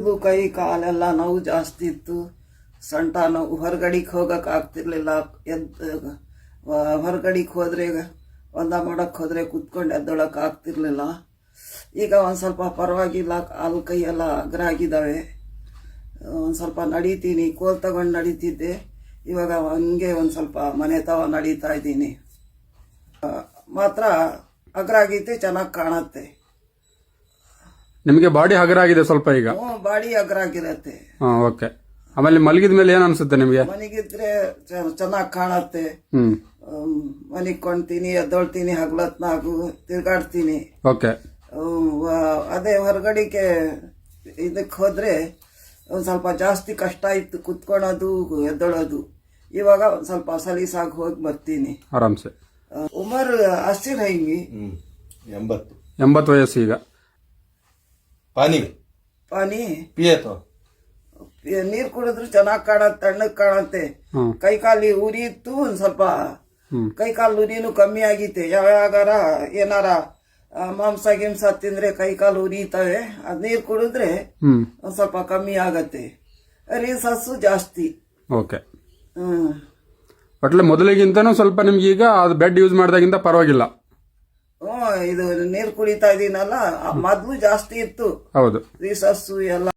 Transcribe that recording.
ಮೊದಲು ಕೈ ಕಾಲೆಲ್ಲ ನೋವು ಜಾಸ್ತಿ ಇತ್ತು. ಸಂಟ ನೋವು, ಹೊರಗಡಿಗೆ ಹೋಗಕ್ಕೆ ಆಗ್ತಿರ್ಲಿಲ್ಲ. ಎದ್ದು ಹೊರಗಡಿಗೆ ಹೋದರೆ, ಒಂದ ಮಾಡಕ್ಕೆ ಹೋದರೆ ಕುತ್ಕೊಂಡು ಎದ್ದೊಳಕ್ಕೆ ಆಗ್ತಿರ್ಲಿಲ್ಲ. ಈಗ ಒಂದು ಸ್ವಲ್ಪ ಪರವಾಗಿಲ್ಲ, ಕಾಲು ಕೈಯೆಲ್ಲ ಅಗ್ರ ಆಗಿದ್ದಾವೆ ಒಂದು ಸ್ವಲ್ಪ ನಡೀತೀನಿ, ಕೋಲ್ ತಗೊಂಡು ನಡೀತಿದ್ದೆ. ಇವಾಗ ಹಂಗೆ ಒಂದು ಸ್ವಲ್ಪ ಮನೆ ತವ ನಡೀತಾ ಇದ್ದೀನಿ. ಮಾತ್ರ ಅಗ್ರ ಆಗೈತೆ ಚೆನ್ನಾಗಿ ಕಾಣತ್ತೆ. ನಿಮಗೆ ಬಾಡಿ ಹಗರ ಆಗಿದೆ ಸ್ವಲ್ಪ ಈಗ? ಹ್ಞೂ ಬಾಡಿ ಹಗರ ಆಗಿರತ್ತೆ ಹಾ ಓಕೆ. ಆಮೇಲೆ ಮಲಗಿದ ಮೇಲೆ ಏನು ಅನ್ಸುತ್ತೆ ನಿಮಗೆ? ಮನೆಗಿದ್ರೆ ಚೆನ್ನಾಗಿ ಕಾಣತ್ತೆ. ಹ್ಮ್. ಮನೆಗೆ ಕೊಂಡ್ತೀನಿ ಎದ್ದೊಳ್ತೀನಿ ಹಗ್ಲತ್ನಾಗು ತಿರ್ಗಾಡ್ತೀನಿ. ಓಕೆ. ವ- ಅದೇ ಹೊರಗಡೆಗೆ ಇದಕ್ಕೆ ಹೋದ್ರೆ ಒಂದು ಸ್ವಲ್ಪ ಜಾಸ್ತಿ ಕಷ್ಟ ಇತ್ತು ಕುತ್ಕೊಳ್ಳೋದು ಎದ್ದೊಳೋದು. ಇವಾಗ ಒಂದು ಸ್ವಲ್ಪ ಸಲೀಸಾಗಿ ಹೋಗಿ ಬರ್ತೀನಿ. ಆರಾಮ್ಸೆ. ಉಮರ್ ಹಸಿರು ಹೆಂಗಿ? ಎಂಬತ್ತು. ಎಂಬತ್ತು ವಯಸ್ಸು ಈಗ. ಪಾನಿ. ಪಾನಿ? ಪಿಯೆ ನೀರ್ ಕುಡಿದ್ರು ಚೆನ್ನಾಗ್ ಕಾಣತ್ತೆ ತಣ್ಣಗೆ ಕಾಣತ್ತೆ. ಕೈ ಕಾಲಿ ಉರಿ ಇತ್ತು ಒಂದ್ ಸ್ವಲ್ಪ. ಕೈ ಕಾಲು ಉರಿನೂ ಕಮ್ಮಿ ಆಗೈತೆ ಯಾವಾಗಾರ ಏನಾರ ಮಾಂಸ ಗಿಂಸ ತಿಂದ್ರೆ ಕೈ ಕಾಲು ಉರಿತವೆ. ಅದ್ ನೀರು ಕುಡಿದ್ರೆ ಒಂದ್ ಸ್ವಲ್ಪ ಕಮ್ಮಿ ಆಗತ್ತೆ. ರೀಸಸ್ಸು ಜಾಸ್ತಿ. ಓಕೆ. ಹ್ಮ್. ಒಟ್ಲೆ ಮೊದಲಿಗಿಂತನೂ ಸ್ವಲ್ಪ ನಿಮ್ಗೆ ಈಗ ಅದು ಬೆಡ್ ಯೂಸ್ ಮಾಡಿದಾಗಿಂತ ಪರವಾಗಿಲ್ಲ. ಹ್ಮ್ ಇದು ನೀರು ಕುಡಿತಾ ಇದೀನಲ್ಲ ಮೊದ್ಲು ಜಾಸ್ತಿ ಇತ್ತು. ಹೌದು. ರೀಸಸ್ಸು ಎಲ್ಲ